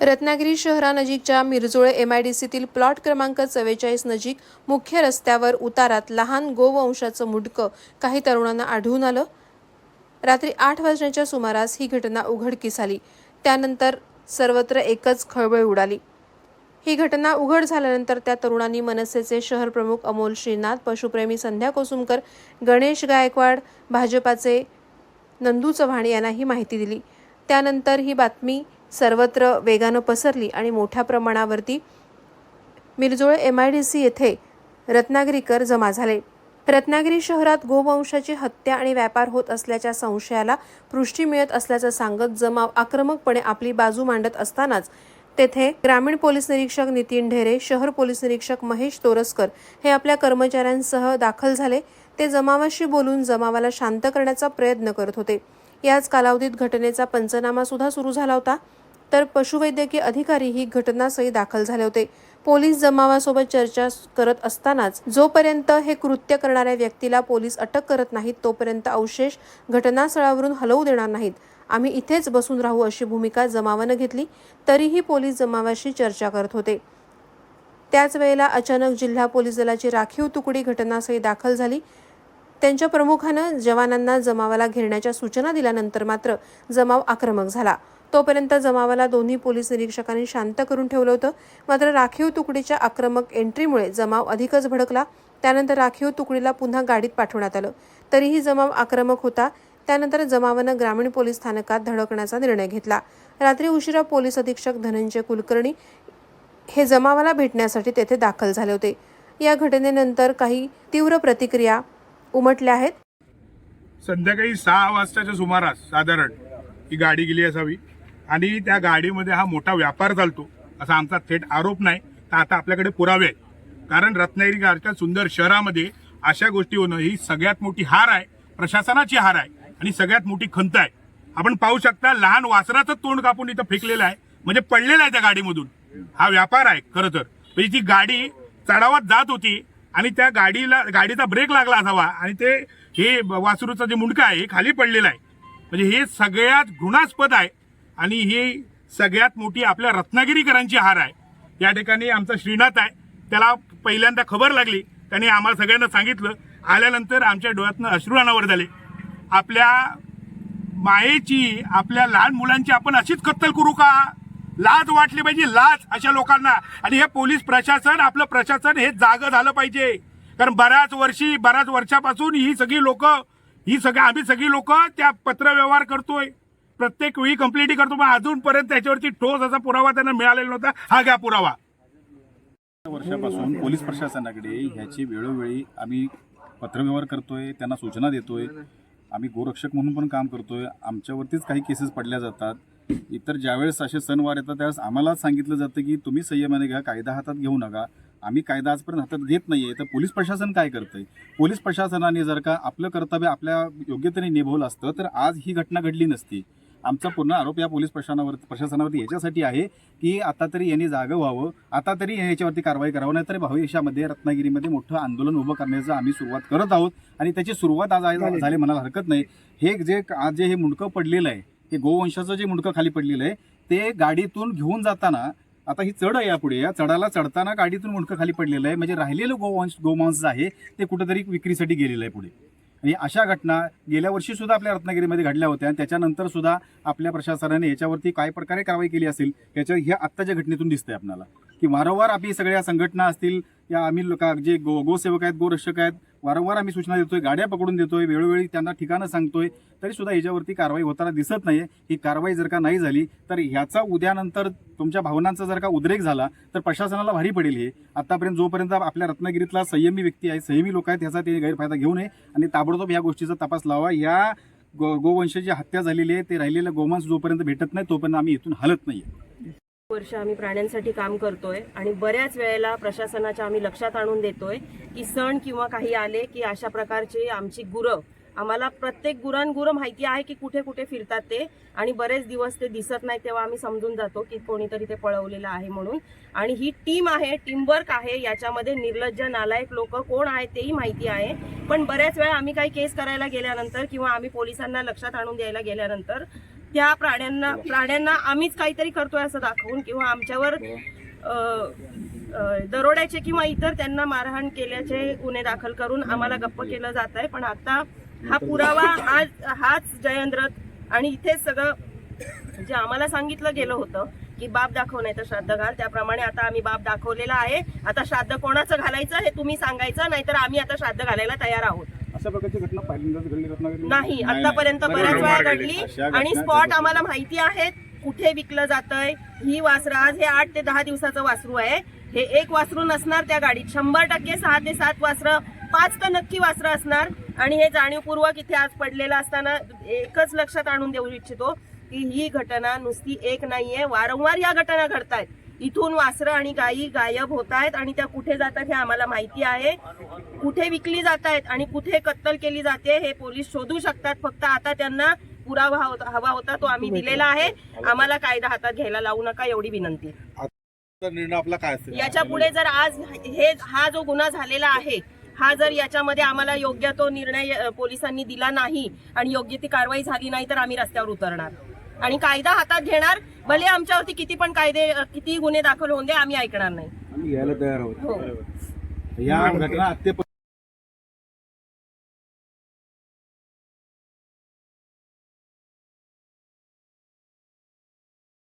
रत्नागिरी शहरानजीकच्या Mirjole M I D सीतील plot क्रमांक चव्वेचाळीस नजीक मुख्य रस्त्यावर उतारात लहान गोवंशाचं मुडकं काही तरुणांना आढळून आलं. रात्री आठ वाजण्याच्या सुमारास ही घटना उघडकीस आली. त्यानंतर सर्वत्र एकच खळबळ उडाली. ही घटना उघड झाल्यानंतर त्या तरुणांनी मनसेचे शहर प्रमुख अमोल श्रीनाथ पशुप्रेमी संध्या कोसुमकर गणेश गायकवाड भाजपाचे नंदू चव्हाण यांना ही माहिती दिली. त्यानंतर ही बातमी सर्वत्र वेगानं पसरली आणि मोठ्या प्रमाणावरती Mirjol M I D C येथे रत्नागिरीकर जमा झाले. रत्नागिरी शहरात गोवंशाची हत्या आणि व्यापार होत असल्याच्या संशयाला पुष्टी मिळत असल्याचं सांगत जमाव आक्रमकपणे आपली बाजू मांडत असतानाच तेथे ग्रामीण पोलीस निरीक्षक नितीन ढेरे शहर पोलीस निरीक्षक महेश तोरसकर हे आपल्या कर्मचाऱ्यांसह दाखल झाले. ते जमावाशी बोलून जमावाला शांत करण्याचा प्रयत्न करत होते. याच कालावधीत घटनेचा पंचनामा सुद्धा सुरू झाला होता. तर पशुवैद्यकीय अधिकारी ही घटनास्थळी दाखल झाले होते. पोलीस जमावासोबत चर्चा करत असतानाच जोपर्यंत हे कृत्य करणाऱ्या व्यक्तीला पोलीस अटक करत नाहीत तोपर्यंत अवशेष घटनास्थळावरून हलवू देणार नाहीत. आम्ही इथेच बसून राहू अशी भूमिका जमावानं घेतली तरीही पोलीस जमावाशी चर्चा करत होते. त्याच वेळेला अचानक जिल्हा पोलीस दलाची राखीव तुकडी घटनास्थळी दाखल झाली. त्यांच्या प्रमुखानं जवानांना जमावाला घेरण्याच्या सूचना दिल्यानंतर मात्र जमाव आक्रमक झाला. तोपर्यंत जमावाला दोन्ही पोलीस निरीक्षकांनी शांत करून ठेवलं होतं. मात्र राखीव तुकडीच्या आक्रमक एंट्रीमुळे जमाव अधिकच भडकला. त्यानंतर राखीव तुकडीला पुन्हा गाडीत पाठवण्यात आलं. तरीही जमाव आक्रमक होता. त्यानंतर जमावानं ग्रामीण पोलीस स्थानकात धडकण्याचा निर्णय घेतला. रात्री उशिरा पोलीस अधीक्षक धनंजय कुलकर्णी हे जमावाला भेटण्यासाठी तेथे दाखल झाले होते. या घटनेनंतर काही तीव्र प्रतिक्रिया उमटल्या आहेत. संध्याकाळी सहा वाजताच्या सुमारास साधारण ही गाडी गेली असावी. आणि त्या गाडीमध्ये हा मोठा व्यापार चालतो असा आमचा थेट आरोप नाही. तर आता आपल्याकडे पुरावे आहेत. कारण रत्नागिरीसारख्या सुंदर शहरामध्ये अशा गोष्टी होणं ही सगळ्यात मोठी हार आहे प्रशासनाची हार आहे आणि सगळ्यात मोठी खंत आहे. आपण पाहू शकता लहान वासराचं तोंड कापून इथं फेकलेलं आहे म्हणजे पडलेलं आहे त्या गाडीमधून. हा व्यापार आहे खरं तर. म्हणजे ती गाडी चढावात जात होती आणि त्या गाडीला गाडीचा ब्रेक लागला असावा आणि ते हे वासरूचं जे मुंडकं आहे हे खाली पडलेलं आहे. म्हणजे हे सगळ्यात घृणास्पद आहे. आणि ही सगळ्यात मोठी आपल्या रत्नागिरीकरांची हार आहे. या ठिकाणी आमचा श्रीनाथ आहे. त्याला पहिल्यांदा खबर लागली. त्याने आम्हाला सगळ्यांना सांगितलं. आल्यानंतर आमच्या डोळ्यातनं अश्रू अनावर झाले. आपल्या मायेची आपल्या लहान मुलांची आपण अशीच कत्तल करू का? लाज वाटली पाहिजे. लाज अशा लोकांना. आणि हे पोलीस प्रशासन आपलं प्रशासन हे जागं झालं पाहिजे. कारण बऱ्याच वर्षी बऱ्याच वर्षापासून ही सगळी लोक ही सगळं आम्ही सगळी लोक त्या पत्रव्यवहार करतोय. प्रत्येक वेळी कंप्लेंटी करतो पण अजूनपर्यंत त्याच्यावरती ठोस असा पुरावा त्यांना मिळालेला नव्हता. हा घ्या पुरावा. वर्षापासून पोलीस प्रशासनाकडे ह्याची वेळोवेळी आम्ही पत्रव्यवहार करतोय त्यांना सूचना देतोय. आम्ही गोरक्षक म्हणून पण काम करतोय. आमच्यावरतीच काही केसेस पडल्या जातात. इतर ज्यावेळेस असे सणवार येतात त्यावेळेस आम्हालाच सांगितलं जातं की तुम्ही संयमाने घ्या कायदा हातात घेऊ नका. आम्ही कायदा आजपर्यंत हातात घेत नाही आहे तर पोलीस प्रशासन काय करतंय? पोलीस प्रशासनाने जर का आपलं कर्तव्य आपल्या योग्यतेने निभवलं असतं तर आज ही घटना घडली नसती. आमचा पूर्ण आरोप या पोलीस प्रशासनावर प्रशासनावरती याच्यासाठी आहे की आता तरी यांनी जागं व्हावं. आता तरी याच्यावरती कारवाई करावं नाही तर भविष्यामध्ये रत्नागिरीमध्ये मोठं आंदोलन उभं करण्याचं आम्ही सुरुवात करत आहोत. आणि त्याची सुरुवात आज झाली म्हणायला हरकत नाही. हे जे आज जे हे मुंडकं पडलेलं आहे हे गोवंशाचं जे मुंडकं खाली पडलेलं आहे ते गाडीतून घेऊन जाताना आता ही चढ आहे यापुढे या चढाला चढताना गाडीतून मुंडकं खाली पडलेलं आहे. म्हणजे राहिलेलं गोवंश गोमांस आहे ते कुठेतरी विक्रीसाठी गेलेलं आहे पुढे. आणि अशा घटना गेल्या वर्षी सुद्धा आपल्या रत्नागिरीमध्ये घडल्या होत्या. आणि त्याच्यानंतर सुद्धा आपल्या प्रशासनाने याच्यावरती काय प्रकारे कारवाई केली असेल याच्या ह्या आत्ताच्या घटनेतून दिसतंय आपल्याला. की वारंवार आपली सगळ्या संघटना असतील या आम्ही लोक जे गो गोसेवक आहेत गोरक्षक आहेत वारंवार आम्ही सूचना देतोय गाड्या पकडून देतोय वेळोवेळी त्यांना ठिकाणं सांगतोय तरी सुद्धा याच्यावरती कारवाई होताना दिसत नाही ही कारवाई जर का नाही झाली तर ह्याचा उद्यानंतर तुमच्या भावनांचा जर का उद्रेक झाला तर प्रशासनाला भारी पडेल हे. आतापर्यंत जोपर्यंत आपल्या रत्नागिरीतला संयमी व्यक्ती आहे संयमी लोक आहेत ह्याचा ते गैरफायदा घेऊ नये आणि ताबडतोब या गोष्टीचा तपास लावा. या गो गोवंशाची हत्या झालेली आहे ते राहिलेलं गोमांस जोपर्यंत भेटत नाही तोपर्यंत आम्ही इथून हलत नाही वर्ष आम्ही प्राण्यांसाठी काम करतोय आणि बऱ्याच वेळेला प्रशासनाच्या आम्ही लक्षात आणून देतोय की सण किंवा काही आले की अशा प्रकारचे आमची गुरं आम्हाला प्रत्येक गुरांगुरं माहिती आहे की कुठे कुठे फिरतात ते आणि बरेच दिवस ते दिसत नाही तेव्हा आम्ही समजून जातो की कोणीतरी ते पळवलेलं आहे म्हणून. आणि ही टीम आहे टीमवर्क आहे याच्यामध्ये निर्लज्ज नालायक लोक कोण आहेत तेही माहिती आहे. पण बऱ्याच वेळा आम्ही काही केस करायला गेल्यानंतर किंवा आम्ही पोलिसांना लक्षात आणून द्यायला गेल्यानंतर त्या प्राण्यांना प्राण्यांना आम्हीच काहीतरी करतोय असं दाखवून किंवा आमच्यावर अ, दरोड्याचे किंवा इतर त्यांना मारहाण केल्याचे गुन्हे दाखल करून आम्हाला गप्प केलं जात आहे पण आता हा पुरावा आज हाच जयंद्रथ आणि इथेच सगळं जे आम्हाला सांगितलं गेलं होतं की बाप दाखव नाही तर श्राद्ध घाल. त्याप्रमाणे आता आम्ही बाप दाखवलेला आहे. आता श्राद्ध कोणाचं घालायचं हे तुम्ही सांगायचं नाहीतर आम्ही आता श्राद्ध घालायला तयार आहोत. अशा प्रकारची घटना पहिल्यांदाच घडली रत्नागिरी नाही आतापर्यंत. बऱ्याच वेळा घडली. आणि स्पॉट. आम्हाला माहिती आहेत कुठे विकलं जातंय ही वासरं. आज हे आठ ते दहा दिवसाचं वासरू आहे. हे एक वासरू नसणार त्या गाडीत. शंभर टक्के सहा ते सात वासरं पाच तर नक्की वासरं असणार. आणि हे जाणीवपूर्वक इथे आज पडलेलं असताना एकच लक्षात आणून देऊ इच्छितो की ही घटना नुसती एक नाहीये. वारंवार या घटना घडतायत. इथून वासरं आणि गायी गायब होत आहेत आणि त्या कुठे जातात हे आम्हाला माहिती आहे. कुठे विकली जात आहेत आणि कुठे कत्तल केली जाते हे पोलीस शोधू शकतात. फक्त आता त्यांना पुरावा हवा होता तो आम्ही दिलेला आहे. आम्हाला कायदा हातात घ्यायला लावू नका एवढी विनंती. निर्णय आपला काय असेल? याच्यापुढे जर आज हे हा जो गुन्हा झालेला आहे हा जर याच्यामध्ये आम्हाला योग्य तो निर्णय पोलिसांनी दिला नाही आणि योग्य ती कारवाई झाली नाही तर आम्ही रस्त्यावर उतरणार. आणि कायदा हातात घेणार भले आमच्यावरती किती पण कायदे किती गुन्हे दाखल होऊन दे आम्ही ऐकणार नाही. आम्ही घ्यायला तयार आहोत. हो. या घटना अत्यप